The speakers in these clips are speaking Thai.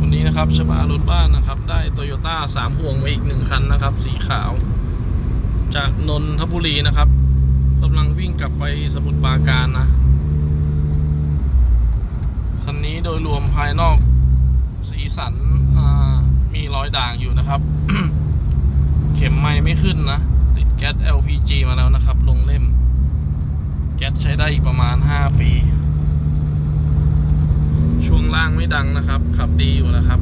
วันนี้นะครับชบารถบ้านนะครับ ได้โตโยต้าสามห่วงมาอีกหนึ่งคันนะครับ สีขาว จากนนทบุรีนะครับกำลังวิ่งกลับไปสมุทรปราการนะ คันนี้โดยรวมภายนอกสีสัน มีรอยด่างอยู่นะครับ เข็มไม่ไม่ขึ้นนะ ติดแก๊ส LPG มาแล้วนะครับ ลงเล่ม แก๊สใช้ได้อีกประมาณ 5 ปี ช่วงล่างไม่ดังนะครับ ขับดีอยู่นะครับ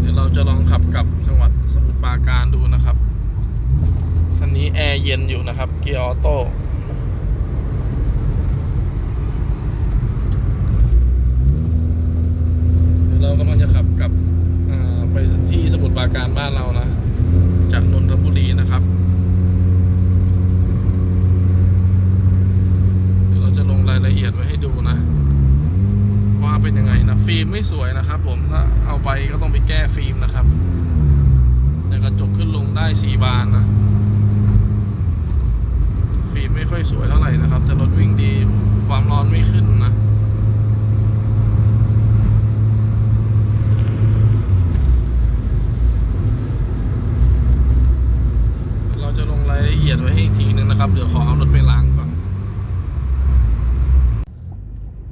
เดี๋ยวเราจะลองขับกลับจังหวัดสมุทรปราการดูนะครับคันนี้แอร์เย็นอยู่นะครับ เกียร์ออโต้เดี๋ยวเรากำลังจะขับกลับอ่าไปที่สมุทรปราการบ้านเรานะ จากนนทบุรีนะครับ เดี๋ยวเราจะลงรายละเอียดไว้ให้ดูนะ ว่าเป็นยังไงนะ ฟิล์มไม่สวยนะครับ ผมถ้าเอาไปก็ต้องไปแก้ฟิล์มนะครับ แต่กระจกขึ้นลงได้สีบานนะฟิล์มไม่ค่อยสวยเท่าไหร่นะครับ แต่รถวิ่งดีความร้อนไม่ขึ้นนะ เราจะลงรายละเอียดไว้ให้อีกทีนึงนะครับ เดี๋ยวขอเอารถไปล้างก่อน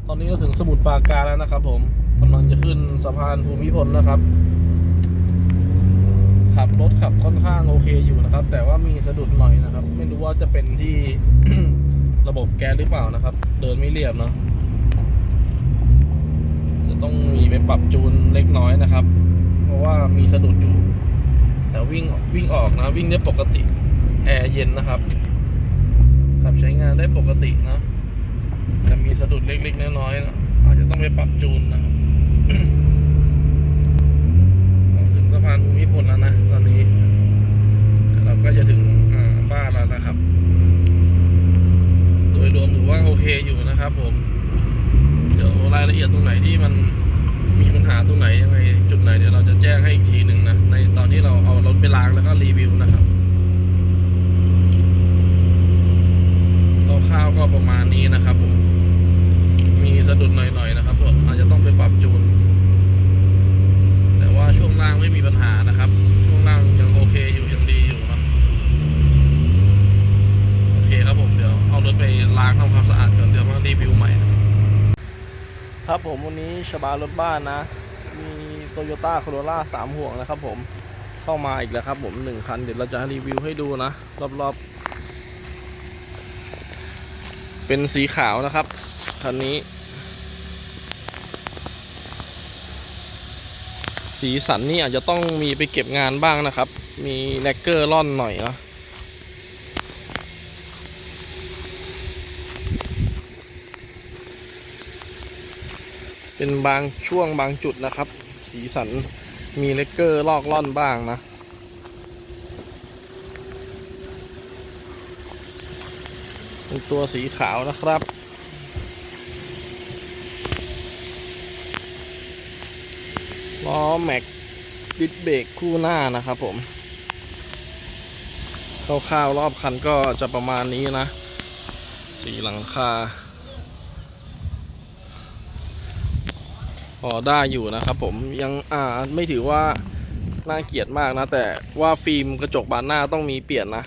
ตอนนี้ก็ถึงสมุทรปราการแล้ว นะครับผมกำลังจะขึ้นสะพานภูมิพลนะครับ ขับรถขับค่อนข้างโอเคอยู่นะครับ แต่ว่ามีสะดุดหน่อยนะครับ ไม่รู้ว่าจะเป็นที่ระบบแก๊สหรือเปล่านะครับ เดินไม่เรียบเนาะจะต้องมีไปปรับจูนเล็กน้อยนะครับ เพราะว่ามีสะดุดอยู่ แต่วิ่งวิ่งออกนะ วิ่งได้ปกติแอร์เย็นนะครับขับใช้งานได้ปกตินะ แต่มีสะดุดเล็กๆน้อยๆนะอาจจะ ต้องไปปรับจูนนะครับถึงสะพานภูมิพลแล้วนะ ตอนนี้ เราก็จะถึงบ้านแล้วนะครับ โดยรวมถือว่าโอเคอยู่นะครับผม เดี๋ยวรายละเอียดตรงไหนที่มันมีปัญหาตรงไหนยังไงจุดไหนเดี๋ยวเราจะแจ้งให้อีกทีหนึ่งนะ ในตอนที่เราเอารถไปล้างแล้วก็รีวิวนะครับคร่าวๆก็ประมาณนี้นะครับผม มีสะดุดหน่อยๆนะครับผมอาจจะต้องไปปรับจูน แต่ว่าช่วงล่างไม่มีปัญหานะครับ ช่วงล่างยังโอเคอยู่ยังดีอยู่เนอะโอเคครับผมเดี๋ยวเอารถไปล้างทำความสะอาดก่อนเดี๋ยวมารีวิวใหม่นะครับครับ ผมวันนี้ชบารถบ้านนะ มีโตโยต้าโคโรล่าสามห่วงนะครับผมเข้ามาอีกแล้วครับผมหนึ่งคัน เดี๋ยวเราจะรีวิวให้ดูนะ รอบๆ เป็นสีขาวนะครับ คันนี้ สีสันนี่อาจจะต้องมีไปเก็บงานบ้างนะครับ มีแลกเกอร์ล่อนหน่อยนะ เป็นบางช่วงบางจุดนะครับ สีสันมีเลกเกอร์ลอกล่อนบ้างนะ เป็นตัวสีขาวนะครับล้อแม็กดิสเบรกคู่หน้านะครับผมคร่าวๆรอบคันก็จะประมาณนี้นะ สีหลังคา พอได้อยู่นะครับผมยังอ่าไม่ถือว่าน่าเกลียดมากนะ แต่ว่าฟิล์มกระจกบานหน้าต้องมีเปลี่ยนนะ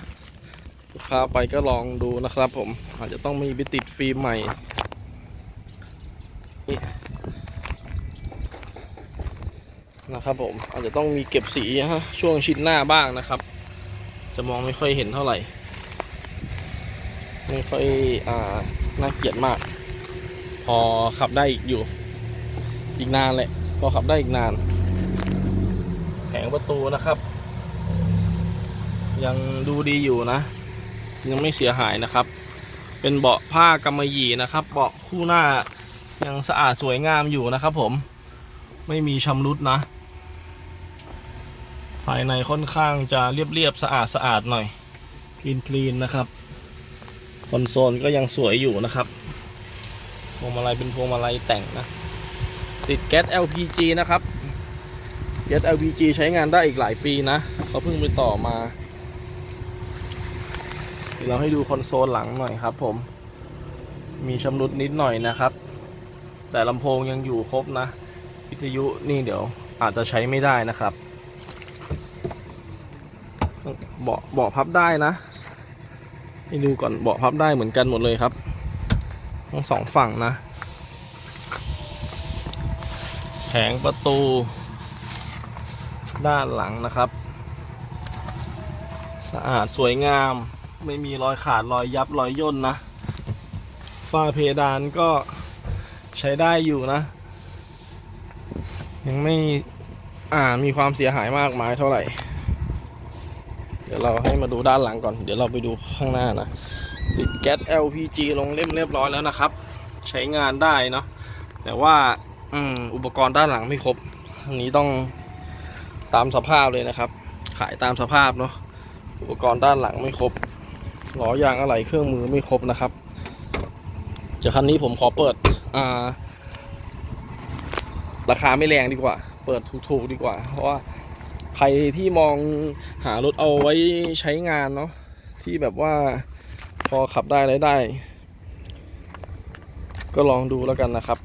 ลูกค้าไปก็ลองดูนะครับ ผมอาจจะต้องมีไปติดฟิล์มใหม่นะครับผมอาจจะต้องมีเก็บสีฮะช่วงชิ้นหน้าบ้างนะครับ จะมองไม่ค่อยเห็นเท่าไหร่ ไม่ค่อยอ่าน่าเกลียดมาก พอขับได้อีกอยู่ อีกนานแหละพอขับได้อีกนาน แผงประตูนะครับ ยังดูดีอยู่นะ ยังไม่เสียหายนะครับ เป็นเบาะผ้ากำมะหยี่นะครับ เบาะคู่หน้ายังสะอาดสวยงามอยู่นะครับ ผมไม่มีชำรุดนะ ภายในค่อนข้างจะเรียบๆสะอาดสะอาดหน่อยคลีนคลีนนะครับคอนโซลก็ยังสวยอยู่นะครับพวงมาลัยเป็นพวงมาลัยแต่งนะ ติดแก๊ส LPG นะครับแ Get LPG ใช้งานได้อีกหลายปีนะเขาเพิ่งไปต่อมา เดี๋ยวเราให้ดูคอนโซลหลังหน่อยครับผม มีชำรุดนิดหน่อยนะครับ แต่ลำโพงยังอยู่ครบนะวิทยุนี่เดี๋ยวอาจจะใช้ไม่ได้นะครับเบาะเบาะพับได้นะให้ดูก่อนเบาะพับได้เหมือนกันหมดเลยครับทั้งสองฝั่งนะ ผงประตู ด้านหลังนะครับ สะอาดสวยงามไม่มีรอยขาดรอยยับรอยย่นนะฝ้าเพดานก็ใช้ได้อยู่นะ ยังไม่อ่ามีความเสียหายมากมายเท่าไหร่ เดี๋ยวเราให้มาดูด้านหลังก่อน เดี๋ยวเราไปดูข้างหน้านะติดแก๊ส LPG ลงเล่มเรียบร้อยแล้วนะครับ ใช้งานได้เนาะแต่ว่า อืมอุปกรณ์ด้านหลังไม่ครบ อันนี้ต้องตามสภาพเลยนะครับ ขายตามสภาพเนาะ อุปกรณ์ด้านหลังไม่ครบล้อยางอะไรเครื่องมือไม่ครบนะครับ เดี๋ยวคันนี้ผมขอเปิด อ่า ราคาไม่แรงดีกว่า เปิดถูกๆดีกว่า เพราะว่าใครที่มองหารถเอาไว้ใช้งานเนาะ ที่แบบว่าพอขับได้รายได้ ก็ลองดูแล้วกันนะครับ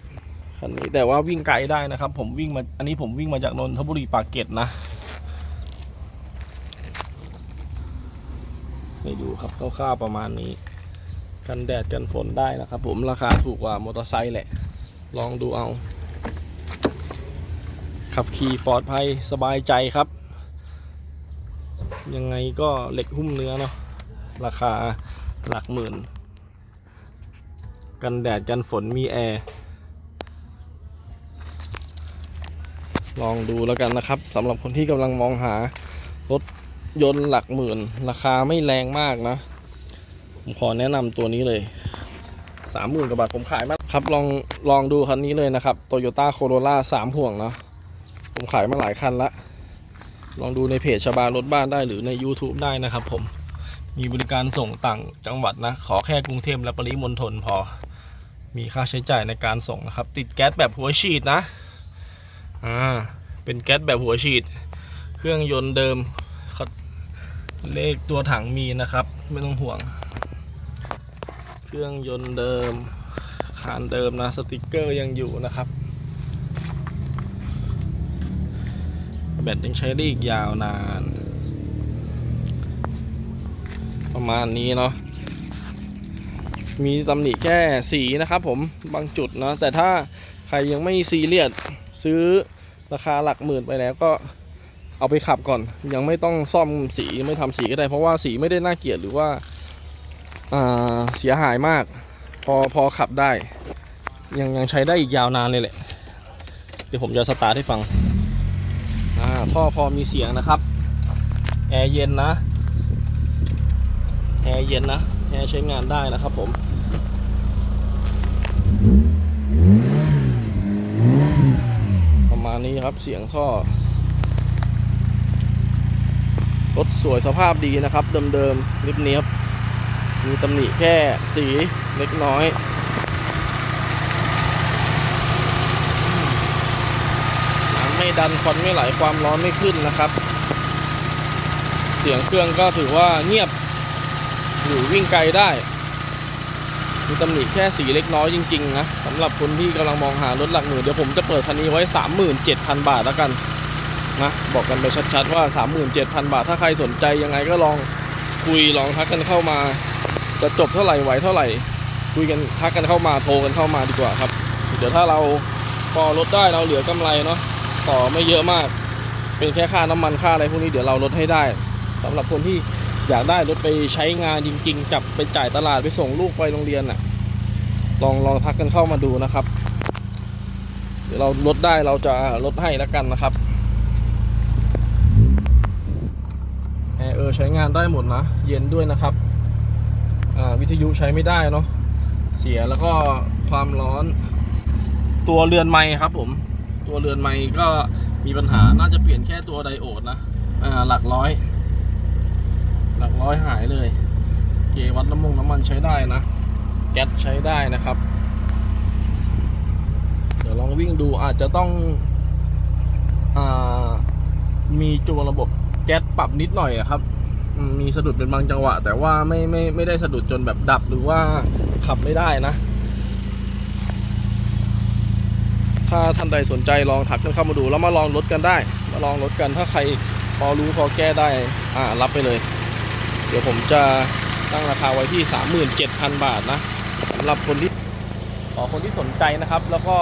คันนี้แต่ว่าวิ่งไกลได้นะครับ ผมวิ่งมาอันนี้ผมวิ่งมาจากนนทบุรีปากเกร็ดนะให้ดูครับคร่าวๆประมาณนี้ กันแดดกันฝนได้นะครับ ผมราคาถูกกว่ามอเตอร์ไซค์แหละ ลองดูเอา ขับขี่ปลอดภัยสบายใจครับ ยังไงก็เหล็กหุ้มเนื้อเนาะราคาหลักหมื่น กันแดดกันฝนมีแอร์ ลองดูแล้วกันนะครับสำหรับคนที่กำลังมองหารถยนต์หลักหมื่น ราคาไม่แรงมากนะ ผมขอแนะนำตัวนี้เลยสามหมื่นกว่าบาทผมขายมาครับลองลองดูคันนี้เลยนะครับ Toyota Corolla สามห่วงเนาะผมขายมาหลายคันละลองดูในเพจชบารถบ้านได้หรือใน YouTube ได้นะครับผมมีบริการส่งต่างจังหวัดนะ ขอแค่กรุงเทพและปริมณฑลพอ มีค่าใช้จ่ายในการส่งนะครับ ติดแก๊สแบบหัวฉีดนะ อ่า เป็นแก๊สแบบหัวฉีด เครื่องยนต์เดิม เลขตัวถังมีนะครับ ไม่ต้องห่วง เครื่องยนต์เดิม คานเดิมนะ สติกเกอร์ยังอยู่นะครับ แบตยังใช้ได้อีกยาวนาน ประมาณนี้เนาะมีตำหนิแค่สีนะครับผมบางจุดนะ แต่ถ้าใครยังไม่ซีเรียส ซื้อราคาหลักหมื่นไปแล้วก็เอาไปขับก่อน ยังไม่ต้องซ่อมสีไม่ทำสีก็ได้ เพราะว่าสีไม่ได้น่าเกลียดหรือว่าเสียหายมาก พอพอขับได้ ยังยังใช้ได้อีกยาวนานเลยแหละ เดี๋ยวผมจะสตาร์ทให้ฟังอ่าท่อพอมีเสียงนะครับ แอร์เย็นนะ แอร์เย็นนะ แอร์ใช้งานได้นะครับผม ณนี้ครับเสียงท่อ รถสวยสภาพดีนะครับ เดิมๆเนียบๆมีตำหนิแค่สีเล็กน้อย น้ำไม่ดันควันไม่ไหลความร้อนไม่ขึ้นนะครับ เสียงเครื่องก็ถือว่าเงียบอยู่วิ่งไกลได้ มีตำหนิแค่สีเล็กน้อยจริงๆนะสำหรับคนที่กำลังมองหารถหลักหมื่นเดี๋ยวผมจะเปิดคันนี้ไว้ 37,000 บาทแล้วกันนะบอกกันไปชัดๆว่า 37,000 บาท ถ้าใครสนใจยังไงก็ลองคุยลองทักกันเข้ามา จะจบเท่าไหร่ไหวเท่าไหร่ คุยกันทักกันเข้ามาโทรกันเข้ามาดีกว่าครับ เดี๋ยวถ้าเราพอลดได้เราเหลือกำไรเนาะต่อไม่เยอะมาก เป็นแค่ค่าน้ำมันค่าอะไรพวกนี้เดี๋ยวเราลดให้ได้สำหรับคนที่ อยากได้รถไปใช้งานจริง ๆ จับไปจ่ายตลาดไปส่งลูกไปโรงเรียนน่ะ ลองลองทักกันเข้ามาดูนะครับ เดี๋ยวเราลดได้เราจะลดให้แล้วกันนะครับแอร์เออใช้งานได้หมดนะ เย็นด้วยนะครับอ่าวิทยุใช้ไม่ได้เนาะเสียแล้วก็ความร้อน ตัวเรือนไม้ครับผม ตัวเรือนไม้ก็มีปัญหาน่าจะเปลี่ยนแค่ตัวไดโอดนะอ่าหลักร้อย หลักร้อยหายเลย เกวัดน้ำมงน้ำมันใช้ได้นะ แก๊สใช้ได้นะครับ เดี๋ยวลองวิ่งดูอาจจะต้องอาจูนระบบแก๊สปรับนิดหน่อยอครับ มีสะดุดเป็นบางจังหวะ แต่ว่าไม่ไม่ไม่ได้สะดุดจนแบบดับหรือว่าขับไม่ได้นะ ถ้าท่านใดสนใจลองทักกันเข้ามาดูแล้วมาลองรถกันได้ มาลองรถกันถ้าใครพอรู้พอแก้ได้ อ่า รับไปเลย เดี๋ยวผมจะตั้งราคาไว้ที่ 37,000 บาทนะสำหรับคนที่ขอคนที่สนใจนะครับ แล้วก็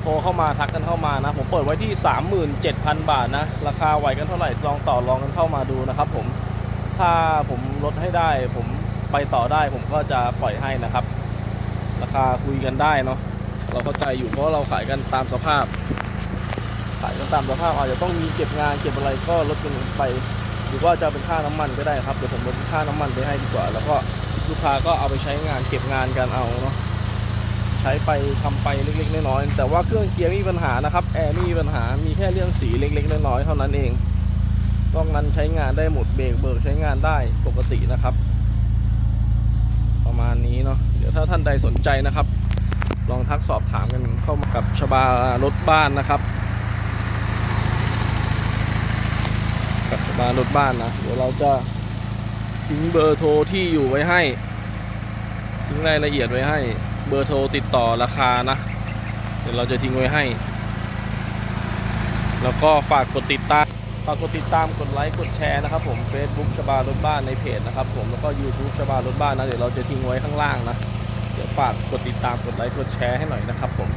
โทรเข้ามาทักกันเข้ามานะ ผมเปิดไว้ที่ 37,000 บาทนะ ราคาไหวกันเท่าไหร่ลองต่อรองกันเข้ามาดูนะครับ ผมถ้าผมลดให้ได้ ผมไปต่อได้ ผมก็จะปล่อยให้นะครับ ราคาคุยกันได้เนาะเราเข้าใจอยู่เพราะเราขายกันตามสภาพ ขายกันตามสภาพอาจจะต้องมีเก็บงานเก็บอะไรก็ลดกันไป หรือว่าจะเป็นค่าน้ำมันก็ได้ครับเดี๋ยวผมลดค่าน้ำมันไปให้ดีกว่า แล้วก็ลูกค้าก็เอาไปใช้งานเก็บงานกันเอาเนาะใช้ไปทำไปเล็กๆน้อยๆแต่ว่าเครื่องเกียร์ไม่มีปัญหานะครับแอร์ไม่มีปัญหามีแค่เรื่องสีเล็กๆน้อยๆเท่านั้นเองนอกนั้นใช้งานได้หมดเบรกเบิกใช้งานได้ปกตินะครับ ประมาณนี้เนาะเดี๋ยวถ้าท่านใดสนใจนะครับ ลองทักสอบถามกันเข้ามากับชบารถบ้านนะครับ กับชบารถบ้านนะ เดี๋ยวเราจะทิ้งเบอร์โทรที่อยู่ไว้ให้ ทิ้งรายละเอียดไว้ให้ เบอร์โทรติดต่อราคานะ เดี๋ยวเราจะทิ้งไว้ให้ แล้วก็ฝากกดติดตามฝากกดติดตามกดไลค์กดแชร์นะครับผม Facebook ชบารถบ้านในเพจนะครับผมแล้วก็ YouTube ชบารถบ้านนะเดี๋ยวเราจะทิ้งไว้ข้างล่างนะ เดี๋ยวฝากกดติดตามกดไลค์กดแชร์ให้หน่อยนะครับผม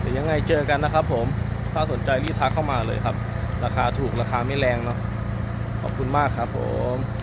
เดี๋ยวยังไงเจอกันนะครับผมถ้าสนใจรีบทักเข้ามาเลยครับ ราคาถูกราคาไม่แรงเนาะ ขอบคุณมากครับผม